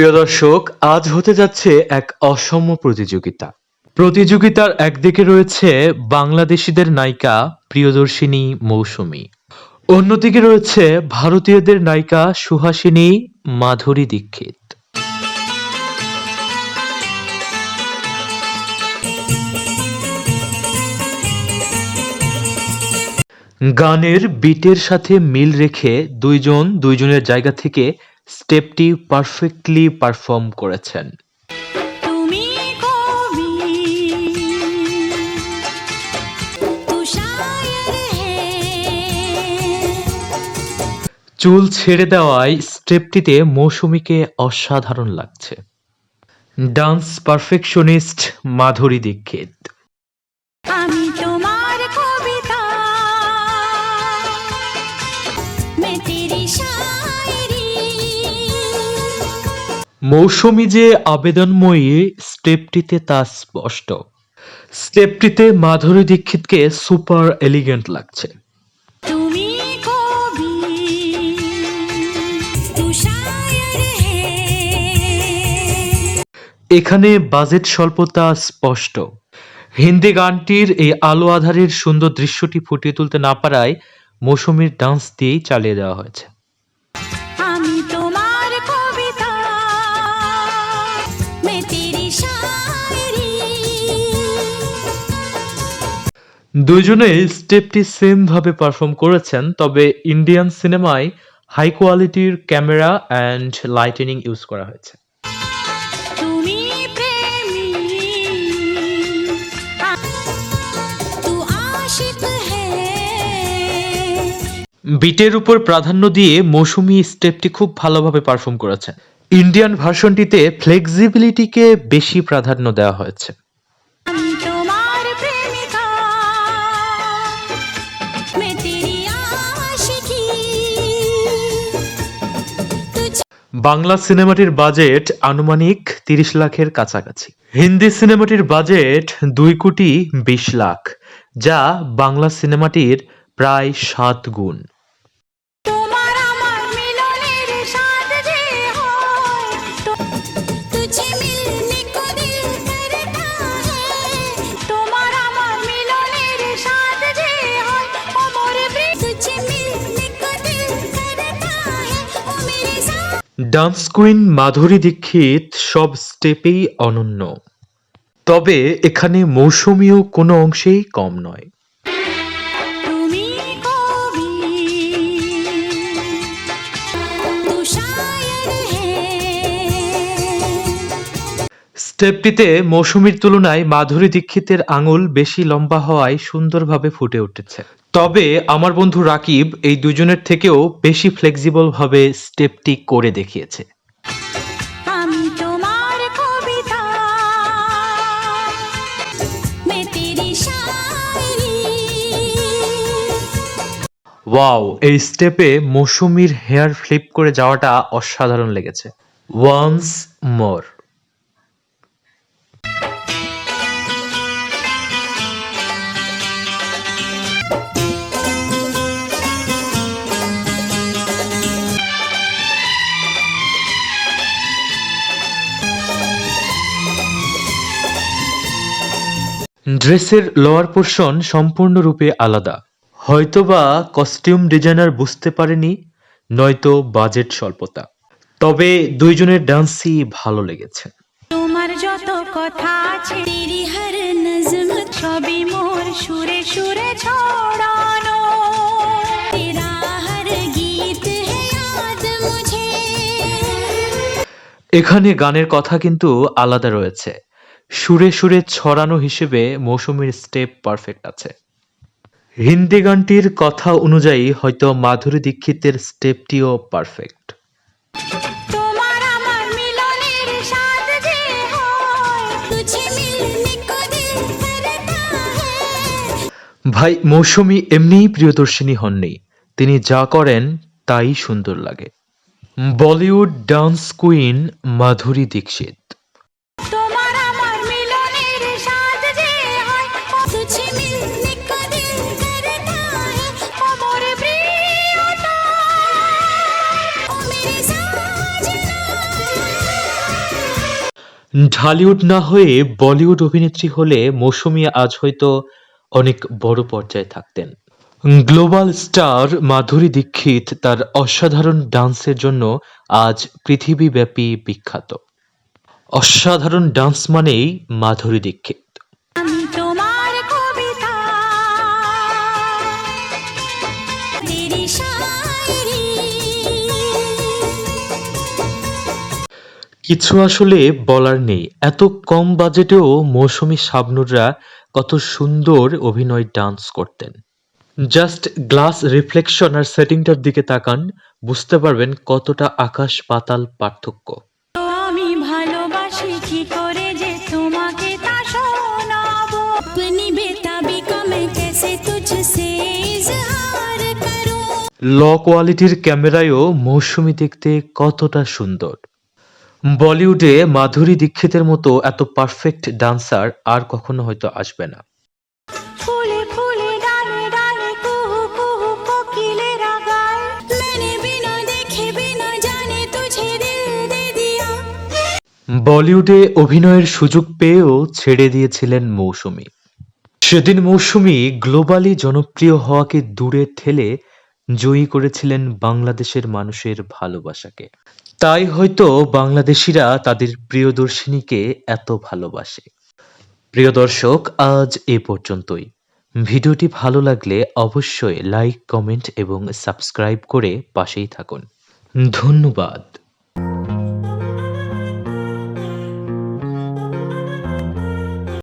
প্রিয় দর্শক, আজ হতে যাচ্ছে এক অসম প্রতিযোগিতা। প্রতিযোগিতার একদিকে রয়েছে বাংলাদেশিদের নায়িকা প্রিয়দর্শিনী মৌসুমী। অন্যদিকে রয়েছে ভারতীয়দের নায়িকা সুহাসিনী মাধুরী দীক্ষিত। গানের বিটের সাথে মিল রেখে দুইজন দুইজনের জায়গা থেকে স্টেপটি পারফেক্টলি পারফর্ম করেছেন। চুল ছেড়ে দেওয়ায় স্টেপটিতে মৌসুমীকে অসাধারণ লাগছে। Dance perfectionist Madhuri Dixit. মৌসুমী যে আবেদনময়ী স্টেপটিতে তা স্পষ্ট। স্টেপটিতে মাধুরী দীক্ষিতকে সুপার এলিগেন্ট লাগছে। এখানে বাজেট স্বল্পতা স্পষ্ট। হিন্দি গানটির এই আলো আধারের সুন্দর দৃশ্যটি ফুটিয়ে তুলতে না পারায় মৌসুমীর ডান্স দিয়েই চালিয়ে দেওয়া হয়েছে। দুইজনে স্টেপটি সেম ভাবে পারফর্ম করেছেন তবে ইন্ডিয়ান সিনেমায় হাই কোয়ালিটির ক্যামেরা অ্যান্ড লাইটেনিং ইউজ করা হয়েছে। বিটের উপর প্রাধান্য দিয়ে মৌসুমী স্টেপটি খুব ভালোভাবে পারফর্ম করেছেন ইন্ডিয়ান ভার্সনটিতে ফ্লেক্সিবিলিটিকে বেশি প্রাধান্য দেওয়া হয়েছে। বাংলা সিনেমাটির বাজেট আনুমানিক তিরিশ লাখের কাছাকাছি। হিন্দি সিনেমাটির বাজেট দুই কোটি বিশ লাখ, যা বাংলা সিনেমাটির প্রায় সাত গুণ। ডান্স কুইন মাধুরী দীক্ষিত সব স্টেপেই অনন্য। তবে এখানে মৌসুমীও কোনো অংশেই কম নয়। স্টেপটিতে মৌসুমীর তুলনায় মাধুরী দীক্ষিতের আঙুল বেশি লম্বা হওয়ায় সুন্দরভাবে ফুটে উঠেছে। তবে আমার বন্ধু রাকিব এই দুজনের থেকেও বেশি ফ্লেক্সিবলভাবে স্টেপটি করে দেখিয়েছে। ওয়াও এই স্টেপে মৌসুমীর হেয়ার ফ্লিপ করে যাওয়াটা অসাধারণ লেগেছে। Once more. ড্রেসের লোয়ার পোর্শন সম্পূর্ণরূপে আলাদা। হয়তোবা কস্টিউম ডিজাইনার বুঝতে পারেনি নয়তো বাজেট স্বল্পতা। তবে দুইজনের ডান্সই ভালো লেগেছে। তোমার যত কথা আছে হর নজম ছবি মোর সুরে সুরে ছড়ানো। তেরা হর গীত হে মুঝে। এখানে গানের কথা কিন্তু আলাদা রয়েছে। সুরে সুরে ছড়ানো হিসেবে মৌসুমীর স্টেপ পারফেক্ট আছে। হিন্দি গানটির কথা অনুযায়ী হয়তো মাধুরী দীক্ষিতের স্টেপটিও পারফেক্ট ভাই মৌসুমী এমনিই প্রিয়দর্শিনী হননি। তিনি যা করেন তাই সুন্দর লাগে। Bollywood dance queen Madhuri Dixit. Dhallywood না হয়ে বলিউড অভিনেত্রী হলে মৌসুমী আজ হয়তো অনেক বড় পর্যায়ে থাকতেন। গ্লোবাল স্টার মাধুরী দীক্ষিত তার অসাধারণ ডান্সের জন্য আজ পৃথিবীব্যাপী বিখ্যাত। অসাধারণ ডান্স মানেই মাধুরী দীক্ষিত। কিছু আসলে বলার নেই। এত কম বাজেটেও মৌসুমী সাবনুররা কত সুন্দর অভিনয় ডান্স করতেন। জাস্ট গ্লাস রিফ্লেকশন আর সেটিংটার দিকে তাকান বুঝতে পারবেন কতটা আকাশ পাতাল পার্থক্য। আমি ভালোবাসি কি করে যে তোমাকে তা শোনাবো? বেতাবি কমে কেসে ল কোয়ালিটির ক্যামেরায়ও মৌসুমী দেখতে কতটা সুন্দর। বলিউডে মাধুরী দীক্ষিতের মতো এত পারফেক্ট ডান্সার আর কখনো হয়তো আসবে না। বলিউডে অভিনয়ের সুযোগ পেয়েও ছেড়ে দিয়েছিলেন মৌসুমি। সেদিন মৌসুমি গ্লোবালি জনপ্রিয় হওয়াকে দূরে ঠেলে জয়ী করেছিলেন বাংলাদেশের মানুষের ভালোবাসাকে। তাই হয়তো বাংলাদেশিরা তাদের প্রিয়দর্শিনীকে এত ভালোবাসে। প্রিয় দর্শক, আজ এ পর্যন্তই। ভিডিওটি ভালো লাগলে অবশ্যই লাইক, কমেন্ট এবং সাবস্ক্রাইব করে পাশেই থাকুন। ধন্যবাদ।